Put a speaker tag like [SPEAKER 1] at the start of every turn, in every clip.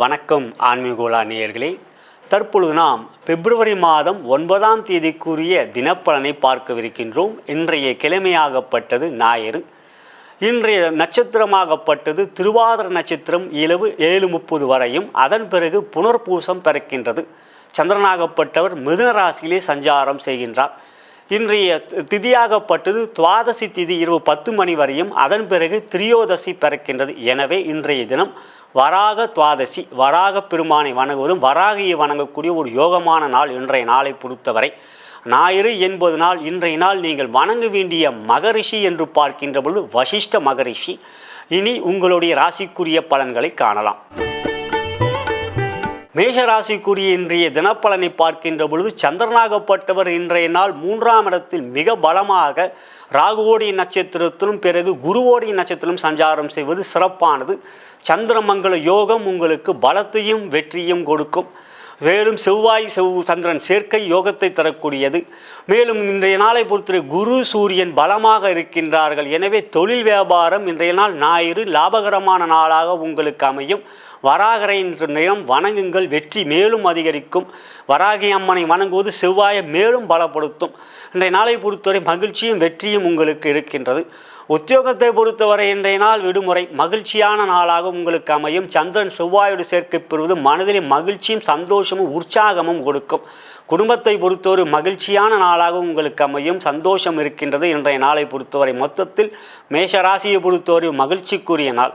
[SPEAKER 1] வணக்கம் ஆன்மீகோலா நேயர்களே. தற்பொழுது நாம் பிப்ரவரி மாதம் ஒன்பதாம் தேதிக்குரிய தினப்பலனை பார்க்கவிருக்கின்றோம். இன்றைய கிழமையாகப்பட்டது ஞாயிறு. இன்றைய நட்சத்திரமாகப்பட்டது திருவாதிர நட்சத்திரம் இரவு ஏழு முப்பது வரையும். அதன் பிறகு புனர்பூசம் பிறக்கின்றது. சந்திரனாகப்பட்டவர் மிதுன ராசியிலே சஞ்சாரம் செய்கின்றார். இன்றைய திதியாகப்பட்டது துவாதசி திதி இரவு பத்து மணி வரையும். அதன் பிறகு திரியோதசி பிறக்கின்றது. எனவே இன்றைய தினம் வராக துவாதசி வராக பெருமானை வணங்குவதும் வராகியை வணங்கக்கூடிய ஒரு யோகமான நாள் இன்றைய நாளை பொறுத்தவரை. ஞாயிறு என்பது நாள் இன்றைய நாள் நீங்கள் வணங்க வேண்டிய மகரிஷி என்று பார்க்கின்ற பொழுது வசிஷ்ட மகரிஷி. இனி உங்களுடைய ராசிக்குரிய பலன்களை காணலாம். மேஷராசிக்குரிய இன்றைய தினப்பலனை பார்க்கின்ற பொழுது சந்திரனாகப்பட்டவர் இன்றைய நாள் மூன்றாம் இடத்தில் மிக பலமாக ராகுவோடைய நட்சத்திரத்திலும் பிறகு குருவோடைய நட்சத்திரம் சஞ்சாரம் செய்வது சிறப்பானது. சந்திரமங்கல யோகம் உங்களுக்கு பலத்தையும் வெற்றியும் கொடுக்கும். மேலும் செவ்வாய் செவ் சந்திரன் சேர்க்கை யோகத்தை தரக்கூடியது. மேலும் இன்றைய நாளை பொறுத்தவரை குரு சூரியன் பலமாக இருக்கின்றார்கள். எனவே தொழில் வியாபாரம் இன்றைய நாள் ஞாயிறு லாபகரமான நாளாக உங்களுக்கு அமையும். வராகரை என்ற நிலம் வணங்குங்கள். வெற்றி மேலும் அதிகரிக்கும். வராகி அம்மனை வணங்குவது செவ்வாயை மேலும் பலப்படுத்தும். இன்றைய நாளை பொறுத்தவரை மகிழ்ச்சியும் வெற்றியும் உங்களுக்கு இருக்கின்றது. உத்தியோகத்தை பொறுத்தவரை இன்றைய நாள் விடுமுறை. மகிழ்ச்சியான நாளாக உங்களுக்கு அமையும். சந்திரன் செவ்வாயோடு சேர்க்கை பெறுவது மனதில் மகிழ்ச்சியும் சந்தோஷமும் உற்சாகமும் கொடுக்கும். குடும்பத்தை பொறுத்தவரை மகிழ்ச்சியான நாளாக உங்களுக்கு அமையும். சந்தோஷம் இருக்கின்றது இன்றைய நாளை பொறுத்தவரை. மொத்தத்தில் மேஷராசியை பொறுத்தவரை மகிழ்ச்சிக்குரிய நாள்.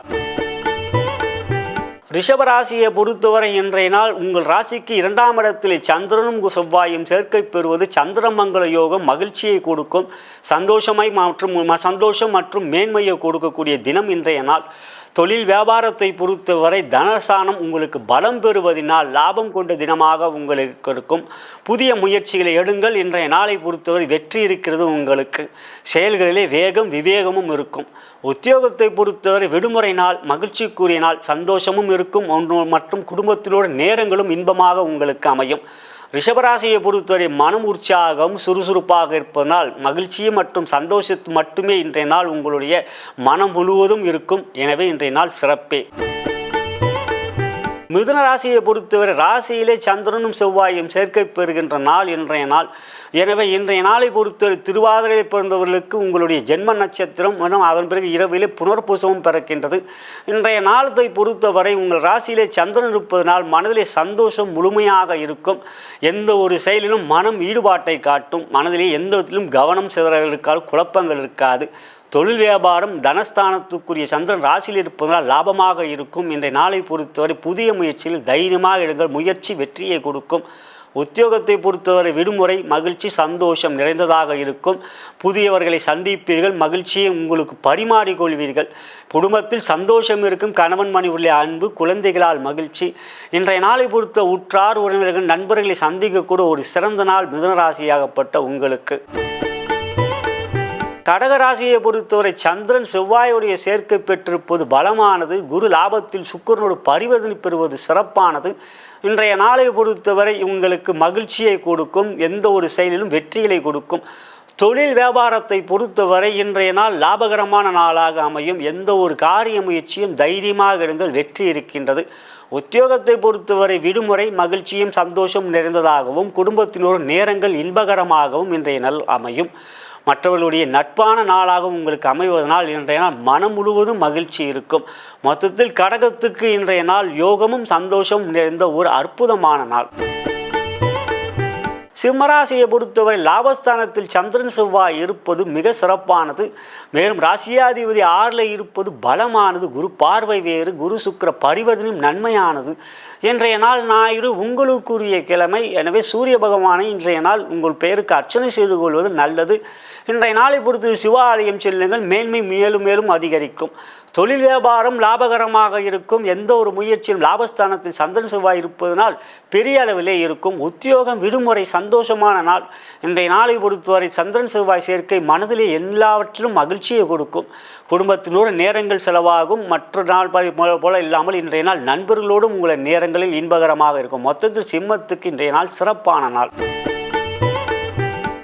[SPEAKER 1] ரிஷபராசியை பொறுத்தவரை இன்றைய நாள் உங்கள் ராசிக்கு இரண்டாம் இடத்தில் சந்திரனும் செவ்வாயும் சேர்க்கை பெறுவது சந்திரமங்கல யோகம் மகிழ்ச்சியை கொடுக்கும் சந்தோஷமை மற்றும் சந்தோஷம் மற்றும் மேன்மையை கொடுக்கக்கூடிய தினம் இன்றைய நாள். தொழில் வியாபாரத்தை பொறுத்தவரை தனசானம் உங்களுக்கு பலம் பெறுவதனால் லாபம் கொண்ட தினமாக உங்களுக்கு இருக்கும் புதிய முயற்சிகளை எடுங்கள். இன்றைய நாளை பொறுத்தவரை வெற்றி இருக்கிறது உங்களுக்கு. செயல்களிலே வேகம் விவேகமும் இருக்கும். உத்தியோகத்தை பொறுத்தவரை விடுமுறை நாள் மகிழ்ச்சிக்குரிய நாள் சந்தோஷமும் இருக்கும். ஒன்று மற்றும் குடும்பத்தினோட நேரங்களும் இன்பமாக உங்களுக்கு அமையும். ரிஷபராசியை பொறுத்தவரை மனம் உற்சாகம் சுறுசுறுப்பாக இருப்பதனால் மகிழ்ச்சி மற்றும் சந்தோஷத்து மட்டுமே இன்றைய நாள் உங்களுடைய மனம் முழுவதும் இருக்கும். எனவே இன்றைய நாள் சிறப்பே. மிதுன ராசியை பொறுத்தவரை ராசியிலே சந்திரனும் செவ்வாயும் சேர்க்கை பெறுகின்ற நாள் இன்றைய நாள். எனவே இன்றைய நாளை பொறுத்தவரை திருவாதிரையில் பிறந்தவர்களுக்கு உங்களுடைய ஜென்ம நட்சத்திரம் மற்றும் அதன் பிறகு இரவிலே புனர்பூசமும் பிறக்கின்றது. இன்றைய நாளத்தை பொறுத்தவரை உங்கள் ராசியிலே சந்திரன் இருப்பதனால் மனதிலே சந்தோஷம் முழுமையாக இருக்கும். எந்த ஒரு செயலிலும் மனம் ஈடுபாட்டை காட்டும். மனதிலே எந்த விதத்திலும் கவனம் சிதறல் இருக்காது குழப்பங்கள் இருக்காது. தொழில் வியாபாரம் தனஸ்தானத்துக்குரிய சந்திரன் ராசியில் இருப்பதனால் லாபமாக இருக்கும். இன்றைய நாளை பொறுத்தவரை புதிய முயற்சியில் தைரியமாக எடுங்கள் முயற்சி வெற்றியை கொடுக்கும். உத்தியோகத்தை பொறுத்தவரை விடுமுறை மகிழ்ச்சி சந்தோஷம் நிறைந்ததாக இருக்கும். புதியவர்களை சந்திப்பீர்கள். மகிழ்ச்சியை உங்களுக்கு பரிமாறிக்கொள்வீர்கள். குடும்பத்தில் சந்தோஷம் இருக்கும். கணவன் மணி உள்ள அன்பு குழந்தைகளால் மகிழ்ச்சி. இன்றைய நாளை பொறுத்த உற்றார் உறவினர்கள் நண்பர்களை சந்திக்கக்கூட ஒரு சிறந்த நாள் மிதனராசியாகப்பட்ட உங்களுக்கு. கடகராசியை பொறுத்தவரை சந்திரன் செவ்வாயுடைய சேர்க்கை பெற்றிருப்பது பலமானது குரு லாபத்தில் சுக்கரனோடு பரிவர்த்தனை பெறுவது சிறப்பானது. இன்றைய நாளை பொறுத்தவரை உங்களுக்கு மகிழ்ச்சியை கொடுக்கும் எந்த ஒரு செயலிலும் வெற்றிகளை கொடுக்கும். தொழில் வியாபாரத்தை பொறுத்தவரை இன்றைய நாள் லாபகரமான நாளாக அமையும். எந்த ஒரு காரிய முயற்சியும் தைரியமாக இருங்கள் வெற்றி இருக்கின்றது. உத்தியோகத்தை பொறுத்தவரை விடுமுறை மகிழ்ச்சியும் சந்தோஷம் நிறைந்ததாகவும் குடும்பத்தினோடு நேரங்கள் இன்பகரமாகவும் இன்றைய நாள் அமையும். மற்றவர்களுடைய நட்பான நாளாகவும் உங்களுக்கு அமைவதனால் இன்றைய நாள் மனம் முழுவதும் மகிழ்ச்சி இருக்கும். மொத்தத்தில் கடகத்துக்கு இன்றைய நாள் யோகமும் சந்தோஷமும் நிறைந்த ஒரு அற்புதமான நாள். சிம்மராசியை பொறுத்தவரை லாபஸ்தானத்தில் சந்திரன் செவ்வாய் இருப்பது மிக சிறப்பானது. மேலும் ராசியாதிபதி ஆறில் இருப்பது பலமானது. குரு பார்வை வேறு குரு சுக்கர பரிவர்த்தனையும் நன்மையானது. இன்றைய நாள் ஞாயிறு உங்களுக்குரிய கிழமை. எனவே சூரிய பகவானை இன்றைய நாள் உங்கள் பெயருக்கு அர்ச்சனை செய்து கொள்வது நல்லது. இன்றைய நாளை பொறுத்து சிவாலயம் செல்லுங்கள். மேன்மை மேலும் மேலும் அதிகரிக்கும். தொழில் வியாபாரம் லாபகரமாக இருக்கும். எந்த ஒரு முயற்சியும் லாபஸ்தானத்தில் சந்திரன் செவ்வாய் இருப்பதனால் பெரிய அளவிலே இருக்கும். உத்தியோகம் விடுமுறை சந்தோஷமான நாள். இன்றைய நாளை பொறுத்தவரை சந்திரன் செவ்வாய் சேர்க்கை மனதிலே எல்லாவற்றிலும் மகிழ்ச்சியை கொடுக்கும். குடும்பத்தினோடு நேரங்கள் செலவாகும். மற்ற நாள் போல இல்லாமல் இன்றைய நாள் நண்பர்களோடும் உங்களை நேரங்களில் இன்பகரமாக இருக்கும். மொத்தத்தில் சிம்மத்துக்கு இன்றைய நாள் சிறப்பான நாள்.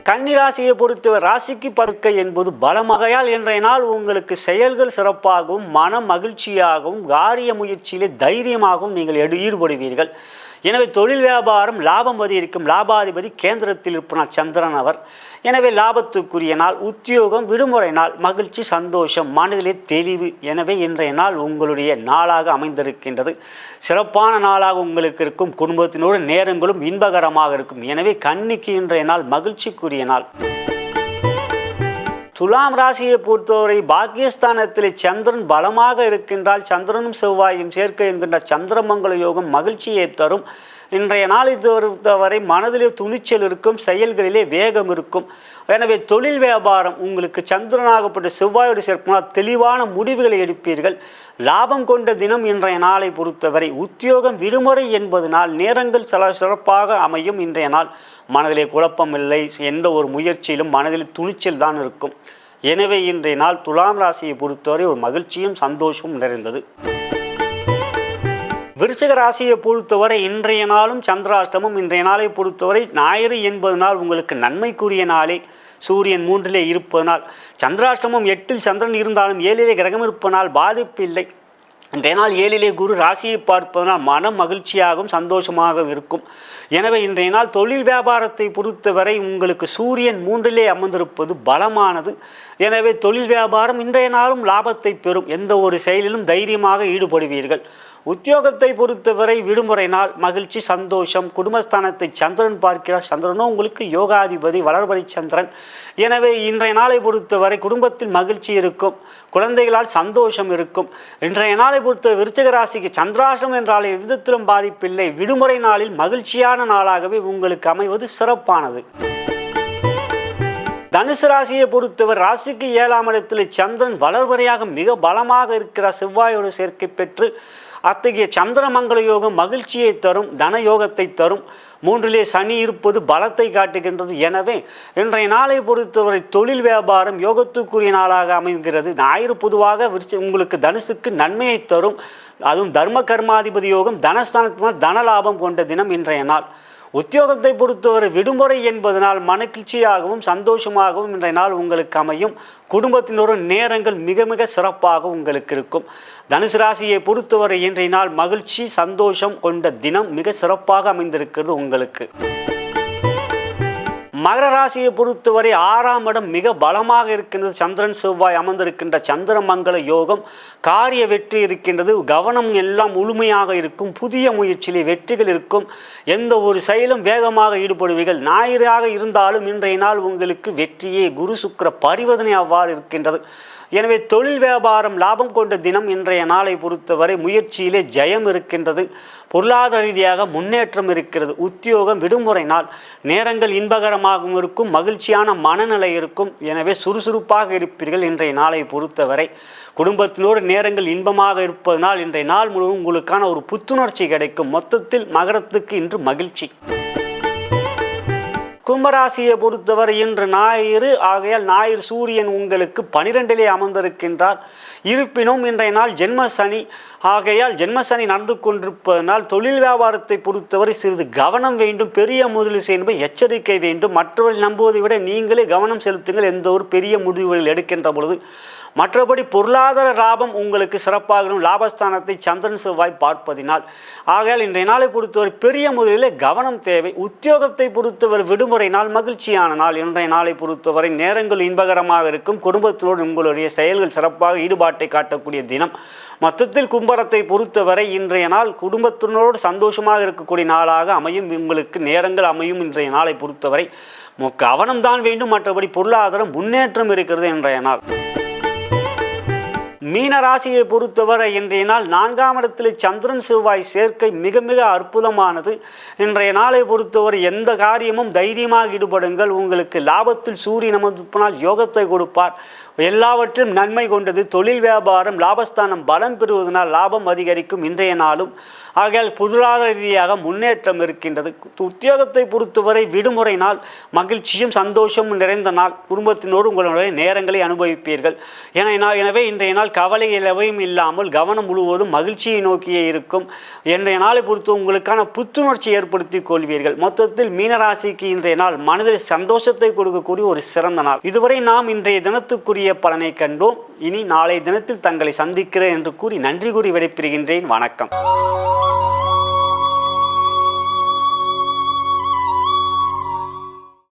[SPEAKER 1] கன்னிராசியை பொறுத்தவரை ராசிக்கு பருக்கை என்பது பலமகையால் இன்றைய நாள் உங்களுக்கு செயல்கள் சிறப்பாகவும் மன மகிழ்ச்சியாகவும் காரிய முயற்சியிலே தைரியமாகவும் நீங்கள் எடு- ஈடுபடுவீர்கள். எனவே தொழில் வியாபாரம் லாபம் அதிகரிக்கும் லாபாதிபதி கேந்திரத்தில் இருப்பனார் சந்திரன் அவர். எனவே லாபத்துக்குரிய நாள் உத்தியோகம் விடுமுறை நாள் மகிழ்ச்சி சந்தோஷம் மனதிலே தெளிவு எனவே இன்றைய நாள் உங்களுடைய நாளாக அமைந்திருக்கின்றது. சிறப்பான நாளாக உங்களுக்கு இருக்கும் குடும்பத்தினோடு நேரங்களும் இன்பகரமாக இருக்கும். எனவே கண்ணிக்கு இன்றைய நாள் மகிழ்ச்சிக்குரிய நாள். துலாம் ராசியை பொறுத்தவரை பாக்கியஸ்தானத்தில் சந்திரன் பலமாக இருக்கின்றால் சந்திரனும் செவ்வாயும் சேர்க்க என்கின்ற சந்திரமங்கல யோகம் மகிழ்ச்சியை தரும். இன்றைய நாளை பொறுத்தவரை மனதிலே துணிச்சல் இருக்கும் செயல்களிலே வேகம் இருக்கும். எனவே தொழில் வியாபாரம் உங்களுக்கு சந்திரனாகப்பட்ட செவ்வாயோடு சேர்ப்பினால் தெளிவான முடிவுகளை எடுப்பீர்கள். லாபம் கொண்ட தினம் இன்றைய நாளை பொறுத்தவரை உத்தியோகம் விடுமுறை என்பது நாள் நேரங்கள் சில சிறப்பாக அமையும் இன்றைய நாள். மனதிலே குழப்பமில்லை எந்த ஒரு முயற்சியிலும் மனதில் துணிச்சல் தான் இருக்கும். எனவே இன்றைய நாள் துலாம் ராசியை பொறுத்தவரை ஒரு மகிழ்ச்சியும் சந்தோஷமும் நிறைந்தது. விருச்சிக ராசியை பொறுத்தவரை இன்றைய நாளும் சந்திராஷ்டமம் இன்றைய நாளை பொறுத்தவரை ஞாயிறு என்பது நாள் உங்களுக்கு நன்மைக்குரிய நாளே. சூரியன் மூன்றிலே இருப்பதனால் சந்திராஷ்டமம் எட்டில் சந்திரன் இருந்தாலும் ஏழிலே கிரகம் இருப்பதனால் பாதிப்பு இல்லை. இன்றைய நாள் ஏழிலே குரு ராசியை பார்ப்பதனால் மனம் மகிழ்ச்சியாகவும் சந்தோஷமாகவும் இருக்கும். எனவே இன்றைய நாள் தொழில் வியாபாரத்தை பொறுத்தவரை உங்களுக்கு சூரியன் மூன்றிலே அமர்ந்திருப்பது பலமானது. எனவே தொழில் வியாபாரம் இன்றைய நாளும் லாபத்தை பெறும். எந்த ஒரு செயலிலும் தைரியமாக ஈடுபடுவீர்கள். உத்தியோகத்தை பொறுத்தவரை விடுமுறை நாள் மகிழ்ச்சி சந்தோஷம். குடும்பஸ்தானத்தை சந்திரன் பார்க்கிறார். சந்திரனும் உங்களுக்கு யோகாதிபதி வளர்வரை சந்திரன். எனவே இன்றைய நாளை பொறுத்தவரை குடும்பத்தில் மகிழ்ச்சி இருக்கும். குழந்தைகளால் சந்தோஷம் இருக்கும். இன்றைய நாளை பொறுத்த விருச்சிக ராசிக்கு சந்திராசிரம் என்றாலே விதத்திலும் பாதிப்பில்லை. விடுமுறை நாளில் மகிழ்ச்சியான நாளாகவே உங்களுக்கு அமைவது சிறப்பானது. தனுசு ராசியை பொறுத்தவர் ராசிக்கு ஏழாம் இடத்தில் சந்திரன் வளர்வரையாக மிக பலமாக இருக்கிற செவ்வாயோடு சேர்க்கை பெற்று அத்தகைய சந்திரமங்கல யோகம் மகிழ்ச்சியை தரும் தன யோகத்தை தரும். மூன்றிலே சனி இருப்பது பலத்தை காட்டுகின்றது. எனவே இன்றைய நாளை பொறுத்தவரை தொழில் வியாபாரம் யோகத்துக்குரிய நாளாக அமைகிறது. ஞாயிறு பொதுவாக விருச்சி உங்களுக்கு தனுசுக்கு நன்மையை தரும். அதுவும் தர்ம கர்மாதிபதி யோகம் தனஸ்தானத்துக்கு தன லாபம் கொண்ட தினம் இன்றைய நாள். உத்தியோகத்தை பொறுத்தவரை விடுமுறை என்பதனால் மனக்கிழ்ச்சியாகவும் சந்தோஷமாகவும் இன்றைய நாள் உங்களுக்கு அமையும். குடும்பத்தினோட நேரங்கள் மிக மிக சிறப்பாக உங்களுக்கு இருக்கும். தனுசு ராசியை பொறுத்தவரை இன்றைய நாள் மகிழ்ச்சி சந்தோஷம் கொண்ட தினம் மிக சிறப்பாக அமைந்திருக்கிறது உங்களுக்கு. மகர ராசியை பொறுத்தவரை ஆறாம் இடம் மிக பலமாக இருக்கின்றது. சந்திரன் செவ்வாய் அமர்ந்திருக்கின்ற சந்திரமங்கல யோகம் காரிய வெற்றி இருக்கின்றது. கவனம் எல்லாம் முழுமையாக இருக்கும். புதிய முயற்சியிலே வெற்றிகள் இருக்கும். எந்த ஒரு செயலும் வேகமாக ஈடுபடுவீர்கள். ஞாயிறாக இருந்தாலும் இன்றைய நாள் உங்களுக்கு வெற்றியே. குரு சுக்கிர பரிவர்த்தனை அவ்வாறு இருக்கின்றது. எனவே தொழில் வியாபாரம் லாபம் கொண்ட தினம் இன்றைய நாளை பொறுத்தவரை முயற்சியிலே ஜெயம் இருக்கின்றது. பொருளாதார ரீதியாக முன்னேற்றம் இருக்கிறது. உத்தியோகம் விடுமுறை நாள். நேரங்கள் இன்பகரமாகவும் இருக்கும். மகிழ்ச்சியான மனநிலை இருக்கும். எனவே சுறுசுறுப்பாக இருப்பீர்கள் இன்றைய நாளை பொறுத்தவரை. குடும்பத்தினோடு நேரங்கள் இன்பமாக இருப்பதனால் இன்றைய நாள் முழுவதும் உங்களுக்கான ஒரு புத்துணர்ச்சி கிடைக்கும். மொத்தத்தில் மகரத்துக்கு இன்று மகிழ்ச்சி. கும்பராசியை பொறுத்தவரை இன்று ஞாயிறு. ஆகையால் ஞாயிறு சூரியன் உங்களுக்கு பனிரெண்டிலே அமர்ந்திருக்கின்றார். இருப்பினும் இன்றைய நாள் ஜென்ம சனி. ஆகையால் ஜென்மசனி நடந்து கொண்டிருப்பதனால் தொழில் வியாபாரத்தை பொறுத்தவரை சிறிது கவனம் வேண்டும் பெரிய முதலீடு செய்யும்போது எச்சரிக்கை வேண்டும். மற்றவர்கள் நம்புவதை விட நீங்களே கவனம் செலுத்துங்கள் எந்த ஒரு பெரிய முடிவுகள் எடுக்கின்ற பொழுது. மற்றபடி பொருளாதார லாபம் உங்களுக்கு சிறப்பாகணும். லாபஸ்தானத்தை சந்திரன் செவ்வாய் பார்ப்பதினால். ஆகையால் இன்றைய நாளை பொறுத்தவரை பெரிய முதலில் கவனம் தேவை. உத்தியோகத்தை பொறுத்தவரை விடுமுறை நாள் மகிழ்ச்சியான நாள். இன்றைய நாளை பொறுத்தவரை நேரங்கள் இன்பகரமாக இருக்கும். குடும்பத்தோடு உங்களுடைய செயல்கள் சிறப்பாக ஈடுபாட்டை காட்டக்கூடிய தினம். மொத்தத்தில் கும்பரத்தை பொறுத்தவரை இன்றைய நாள் குடும்பத்தினரோடு சந்தோஷமாக இருக்கக்கூடிய நாளாக அமையும். உங்களுக்கு நேரங்கள் அமையும் இன்றைய நாளை பொறுத்தவரை. கவனம்தான் வேண்டும். மற்றபடி பொருளாதாரம் முன்னேற்றம் இருக்கிறது இன்றைய நாள். மீன ராசியை பொறுத்தவரை இன்றைய நாள் நான்காம் இடத்தில் சந்திரன் செவ்வாய் சேர்க்கை மிக மிக அற்புதமானது. இன்றைய நாளை பொறுத்தவரை எந்த காரியமும் தைரியமாக ஈடுபடுங்கள். உங்களுக்கு லாபத்தில் சூரியன் அமர்ந்திருப்பனால் யோகத்தை கொடுப்பார். எல்லாவற்றும் நன்மை கொண்டது தொழில் வியாபாரம் லாபஸ்தானம் பலம் பெறுவதனால் லாபம் அதிகரிக்கும் இன்றைய நாளும். ஆகையால் பொருளாதார ரீதியாக முன்னேற்றம் இருக்கின்றது. உத்தியோகத்தை பொறுத்தவரை விடுமுறை நாள் மகிழ்ச்சியும் சந்தோஷமும் நிறைந்த நாள். குடும்பத்தினோடு உங்களுடைய நேரங்களை அனுபவிப்பீர்கள். என எனவே இன்றைய நாள் கவலை இலவையும் இல்லாமல் கவனம் முழுவதும் மகிழ்ச்சியை நோக்கியே இருக்கும். இன்றைய நாளை பொறுத்து உங்களுக்கான புத்துணர்ச்சி ஏற்படுத்திக் கொள்வீர்கள். மொத்தத்தில் மீனராசிக்கு இன்றைய நாள் மனதில் சந்தோஷத்தை கொடுக்கக்கூடிய ஒரு சிறந்த நாள். இதுவரை நாம் இன்றைய தினத்துக்குரிய பலனை கண்டோம். இனி நாளை தினத்தில் தங்களை சந்திக்கிறேன் என்று கூறி நன்றி கூறி விடைபெறுகின்றேன். வணக்கம்.